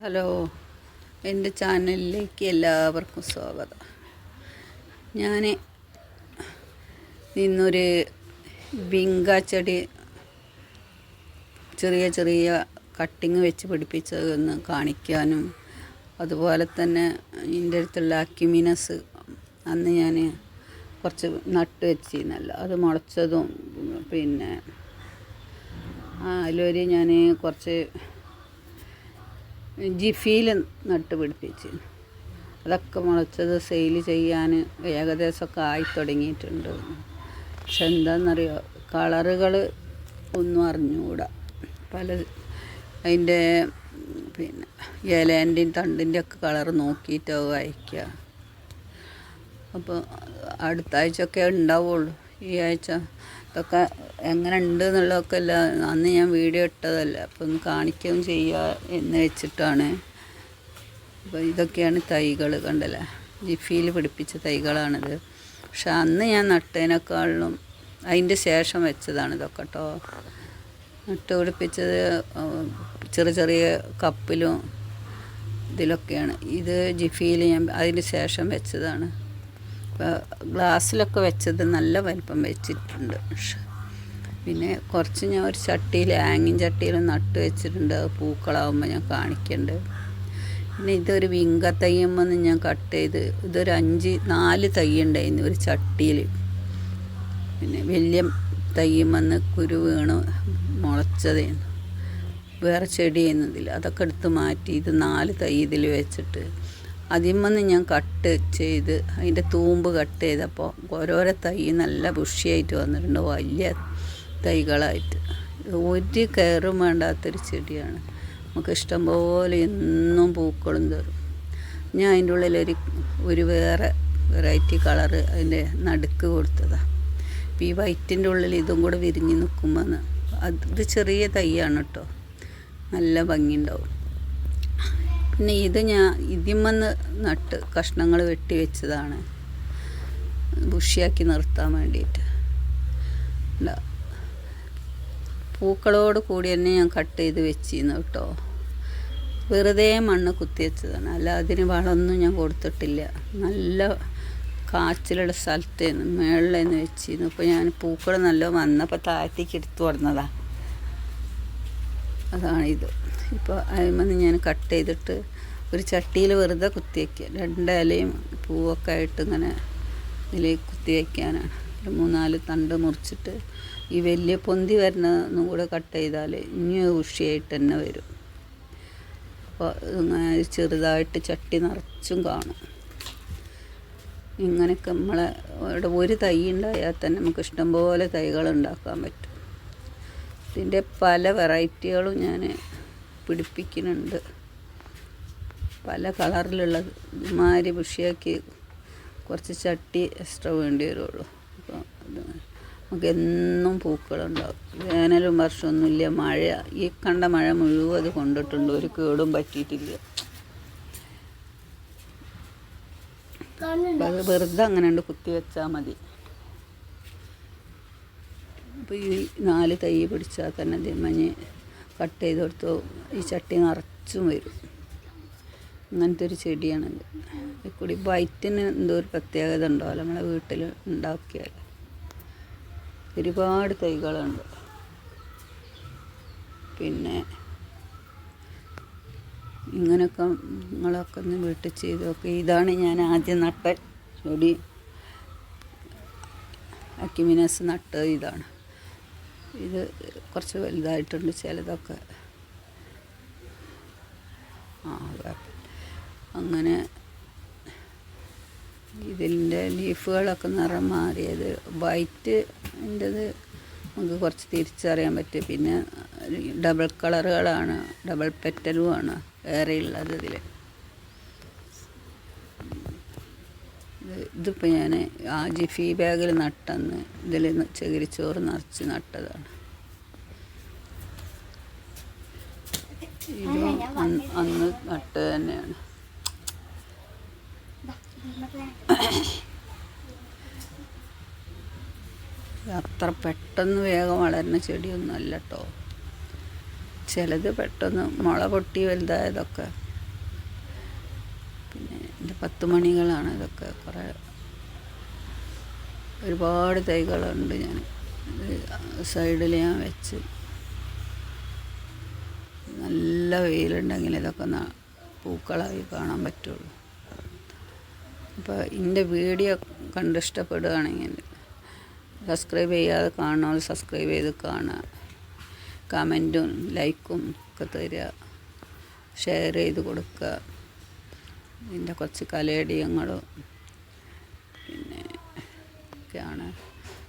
Hello എന്റെ ചാനലിലേക്ക് എല്ലാവർക്കും സ്വാഗതം. ഞാൻ ഇന്നൊരു ബിങ്ക ചെടി ചെറിയ ചെറിയ കട്ടിങ് വെച്ച് പിടിപ്പിച്ചതെന്ന് കാണിക്കാനും അതുപോലെ തന്നെ എന്റെ അടുത്തുള്ള അക്യുമിനസ് അന്ന് ഞാൻ കുറച്ച് നട്ട് വെച്ചിരുന്നല്ലോ അത് മുളച്ചതും പിന്നെ അതിലൊരു ഞാൻ കുറച്ച് ജിഫിയിൽ നട്ട് പിടിപ്പിച്ച്. അതൊക്കെ മുളച്ചത് സെയിൽ ചെയ്യാൻ ഏകദേശമൊക്കെ ആയിത്തുടങ്ങിയിട്ടുണ്ട് പക്ഷെ എന്താണെന്നറിയോ കളറുകൾ ഒന്നും അറിഞ്ഞുകൂടാ. പല അതിന്റെ പിന്നെ ഇലേന്റെയും തണ്ടിന്റെ ഒക്കെ കളർ നോക്കിയിട്ടാവും അയക്കുക അപ്പോൾ അടുത്ത ആഴ്ചയൊക്കെ ഉണ്ടാവുള്ളൂ. ഈ ആഴ്ച ഇതൊക്കെ എങ്ങനെ ഉണ്ട് എന്നുള്ളതൊക്കെ അല്ല അന്ന് ഞാൻ വീഡിയോ ഇട്ടതല്ല. അപ്പോൾ ഒന്ന് കാണിക്കുകയും ചെയ്യുക എന്ന് വെച്ചിട്ടാണ്. അപ്പോൾ ഇതൊക്കെയാണ് തൈകൾ കണ്ടല്ലേ? ജിഫിയിൽ പിടിപ്പിച്ച തൈകളാണിത്. പക്ഷെ അന്ന് ഞാൻ നട്ടതിനേക്കാളും അതിന്റെ ശേഷം വെച്ചതാണ് ഇതൊക്കെ കേട്ടോ നട്ട് പിടിപ്പിച്ചത് ചെറിയ ചെറിയ കപ്പിലും ഇതിലൊക്കെയാണ്. ഇത് ജിഫിയിൽ ഞാൻ അതിന് ശേഷം വെച്ചതാണ്. ഗ്ലാസ്സിലൊക്കെ വെച്ചത് നല്ല വലിപ്പം വെച്ചിട്ടുണ്ട്. പിന്നെ കുറച്ച് ഞാൻ ഒരു ചട്ടിയിൽ ആങ്ങിൻ ചട്ടിയിൽ നട്ട് വെച്ചിട്ടുണ്ട്. അത് പൂക്കളാവുമ്പോൾ ഞാൻ കാണിക്കണ്ട്. പിന്നെ ഇതൊരു വിങ്ക തയ്യമ്മെന്ന് ഞാൻ കട്ട് ചെയ്ത് ഇതൊരു അഞ്ച് നാല് തൈ ഉണ്ടായിരുന്നു ഒരു ചട്ടിയിൽ. പിന്നെ വലിയ തയ്യമെന്ന് കുരു വീണ് മുളച്ചതായിരുന്നു വേറെ ചെടി ചെയ്യുന്നതിൽ അതൊക്കെ എടുത്ത് മാറ്റി ഇത് നാല് തൈ ഇതിൽ വെച്ചിട്ട് അതിന്മന്ന് ഞാൻ കട്ട് ചെയ്ത് അതിന്റെ തൂമ്പ് കട്ട് ചെയ്തപ്പോൾ ഓരോരോ തൈ നല്ല ബുഷിയായിട്ട് വന്നിട്ടുണ്ട് വലിയ തൈകളായിട്ട്. ഒരു കയറും വേണ്ടാത്തൊരു ചെടിയാണ്. നമുക്ക് ഇഷ്ടംപോലെ എന്നും പൂക്കളും തരും ഞാൻ അതിന്റെ ഉള്ളിലൊരു ഒരു വേറെ വെറൈറ്റി കളറ് അതിന്റെ നടുക്ക് കൊടുത്തതാണ് ഇപ്പോൾ ഈ വൈറ്റിന്റെ ഉള്ളിൽ ഇതും കൂടെ വിരിഞ്ഞ് നിൽക്കുമ്പോൾ അത് ചെറിയ തൈയാണ് കേട്ടോ. നല്ല ഭംഗിയുണ്ടാവും. പിന്നെ ഇത് ഞാൻ ഇതിമെന്ന് നട്ട് കഷ്ണങ്ങൾ വെട്ടി വെച്ചതാണ്. ബുഷിയാക്കി നിർത്താൻ വേണ്ടിയിട്ട്. പൂക്കളോട് കൂടി തന്നെ ഞാൻ കട്ട് ചെയ്ത് വെച്ചിരുന്നു കേട്ടോ. വെറുതെ മണ്ണ് കുത്തി വെച്ചതാണ്. അല്ല അതിന് വളമൊന്നും ഞാൻ കൊടുത്തിട്ടില്ല. നല്ല കാച്ചിലുള്ള സ്ഥലത്തേന്ന് മേളിലേന്ന് വെച്ചിരുന്നു. ഇപ്പോൾ ഞാൻ പൂക്കൾ നല്ല വന്നപ്പോൾ താഴത്തേക്ക് എടുത്തു കൊടുന്നതാണ് അതാണ് ഇത് ഇപ്പോൾ അതിമെന്ന് ഞാൻ കട്ട് ചെയ്തിട്ട് ഒരു ചട്ടിയിൽ വെറുതെ കുത്തി വയ്ക്കുക രണ്ട് ഇലയും പൂവൊക്കെ ആയിട്ട് ഇങ്ങനെ ഇതിൽ കുത്തി വയ്ക്കാനാണ് ഒരു മൂന്നാൽ തണ്ട് മുറിച്ചിട്ട് ഈ വലിയ പൊന്തി വരുന്നതും കൂടെ കട്ട് ചെയ്താൽ ഇനി ഉഷിയായിട്ട് തന്നെ വരും. അപ്പോൾ ഇങ്ങനെ ചെറുതായിട്ട് ചട്ടി നിറച്ചും കാണും. ഇങ്ങനെയൊക്കെ നമ്മളെ ഇവിടെ ഒരു തൈ ഉണ്ടായാൽ തന്നെ നമുക്ക് ഇഷ്ടംപോലെ തൈകൾ ഉണ്ടാക്കാൻ പറ്റും. ഇതിന്റെ പല വെറൈറ്റികളും ഞാൻ പിടിപ്പിക്കുന്നുണ്ട്. പല കളറിലുള്ള മാരി ബുഷിയാക്കി കുറച്ച് ചട്ടി എക്സ്ട്രാ വേണ്ടി വരുള്ളൂ. അപ്പോൾ നമുക്ക് എന്നും പൂക്കളുണ്ടാവും വേനലും വർഷമൊന്നുമില്ല മഴ ഈ കണ്ട മഴ മുഴുവൻ അത് കൊണ്ടിട്ടുണ്ട്. ഒരു കേടും പറ്റിയിട്ടില്ല. അത് വെറുതെ അങ്ങനെ ഉണ്ട് കുത്തി വെച്ചാൽ മതി. അപ്പോൾ ഈ നാല് തൈ പിടിച്ചാൽ തന്നെ ദിമഞ്ഞ് കട്ട് ചെയ്ത് കൊടുത്തു. ഈ ചട്ടി നിറച്ചും വരും. അങ്ങനത്തെ ഒരു ചെടിയാണിത് കൂടി വൈറ്റിന് എന്തോ ഒരു പ്രത്യേകത ഉണ്ടാവില്ല നമ്മളെ വീട്ടിൽ ഉണ്ടാക്കിയാൽ. ഒരുപാട് തൈകളുണ്ട്. പിന്നെ ഇങ്ങനെയൊക്കെ നിങ്ങളൊക്കെ ഒന്ന് വീട്ടിൽ ചെയ്ത് നോക്കി. ഇതാണ് ഞാൻ ആദ്യം നട്ട ചെടി. അക്കിമിനസ് നട്ട ഇതാണ്. ഇത് കുറച്ച് വലുതായിട്ടുണ്ട് ചിലതൊക്കെ. ആ അങ്ങനെ ഇതിന്റെ ലീഫുകളൊക്കെ നിറം മാറിയത്. വൈറ്റ് എന്റെത് നമുക്ക് കുറച്ച് തിരിച്ചറിയാൻ പറ്റും. പിന്നെ ഡബിൾ കളറുകളാണ് ഡബിൾ പെറ്റലുമാണ് ഏറെയുള്ളത് ഇതിൽ ഇതിപ്പോൾ ഞാൻ ആ ജിഫി ബാഗിൽ നട്ടെന്ന് ഇതിൽ ചകിരിച്ചോറ് നിറച്ച് നട്ടതാണ്. അന്ന് നട്ട് തന്നെയാണ്. അത്ര പെട്ടെന്ന് വേഗം വളരുന്ന ചെടിയൊന്നും അല്ല കേട്ടോ. ചിലത് പെട്ടെന്ന് മുള പൊട്ടി വലുതായതൊക്കെ പിന്നെ എന്റെ പത്ത് മണികളാണ് ഇതൊക്കെ കുറേ. ഒരുപാട് തൈകളുണ്ട് ഞാൻ. സൈഡിൽ ഞാൻ വെച്ച് നല്ല വെയിലുണ്ടെങ്കിൽ ഇതൊക്കെ ഒന്ന് പൂക്കളായി കാണാൻ പറ്റുള്ളൂ. അപ്പോൾ എന്റെ വീഡിയോ കണ്ട് ഇഷ്ടപ്പെടുകയാണെങ്കിൽ സബ്സ്ക്രൈബ് ചെയ്യാതെ കാണുന്നവർ സബ്സ്ക്രൈബ് ചെയ്ത് കാണുക. കമന്റും ലൈക്കും ഒക്കെ തരിക. ഷെയർ ചെയ്ത് കൊടുക്കുക ഇതിന്റെ കുറച്ച് കലേടിയങ്ങളും പിന്നെ ഒക്കെയാണ്.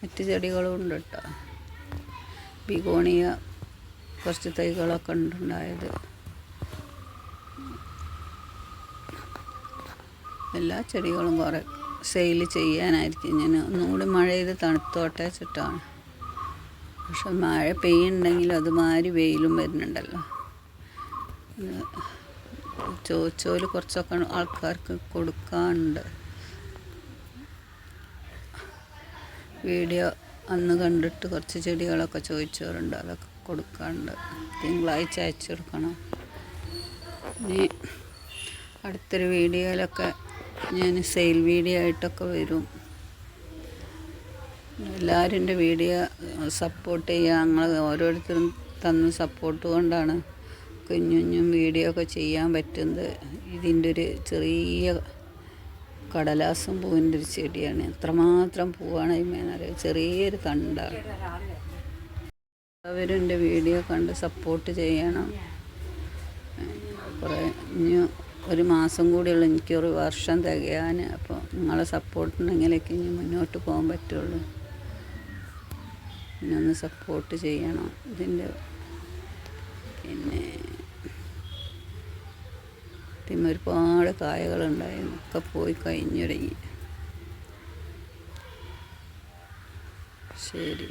മറ്റ് ചെടികളും ഉണ്ട് കേട്ടോ. ബിഗോണിയ കുറച്ച് തൈകളൊക്കെ ഉണ്ടായത് എല്ലാ ചെടികളും കുറേ സെയിൽ ചെയ്യാനായിരിക്കും. ഞാൻ ഒന്നുകൂടി മഴ ചെയ്ത് തണുത്തോട്ടെ ചുറ്റാണ് പക്ഷെ മഴ പെയ്യുന്നുണ്ടെങ്കിലും അതുമാതിരി വെയിലും വരുന്നുണ്ടല്ലോ. ചോദിച്ചോൽ കുറച്ചൊക്കെ ആൾക്കാർക്ക് കൊടുക്കാനുണ്ട്. വീഡിയോ അന്ന് കണ്ടിട്ട് കുറച്ച് ചെടികളൊക്കെ ചോദിച്ചവരുണ്ട്. അതൊക്കെ കൊടുക്കാനുണ്ട് തിങ്കളാഴ്ച അയച്ചു കൊടുക്കണം ഇനി അടുത്തൊരു വീഡിയോയിലൊക്കെ ഞാൻ സെയിൽ വീഡിയോ ആയിട്ടൊക്കെ വരും. എല്ലാവരും എന്റെ വീഡിയോ സപ്പോർട്ട് ചെയ്യുക. ഞങ്ങൾ ഓരോരുത്തരും തന്ന സപ്പോർട്ട് കൊണ്ടാണ് കുഞ്ഞുഞ്ഞും വീഡിയോ ഒക്കെ ചെയ്യാൻ പറ്റുന്നത്. ഇതിന്റെ ഒരു ചെറിയ കടലാസും പൂവിന്റെ ഒരു ചെടിയാണ്. എത്രമാത്രം പൂവാണ് അതിമേനറിയാം ചെറിയൊരു തണ്ടാണ്. എല്ലാവരും എന്റെ വീഡിയോ കണ്ട് സപ്പോർട്ട് ചെയ്യണം. കുറേ ഇനി ഒരു മാസം കൂടിയുള്ള എനിക്കൊരു വർഷം തികയാൻ. അപ്പോൾ നിങ്ങളെ സപ്പോർട്ട് ഉണ്ടെങ്കിലൊക്കെ ഇനി മുന്നോട്ട് പോകാൻ പറ്റുള്ളൂ. എന്നെ ഒന്ന് സപ്പോർട്ട് ചെയ്യണം ഇതിന്റെ. പിന്നെ പിന്നെ ഒരുപാട് കായകളുണ്ടായിരുന്നു. ഒക്കെ പോയി കഴിഞ്ഞുടങ്ങി. ശരി.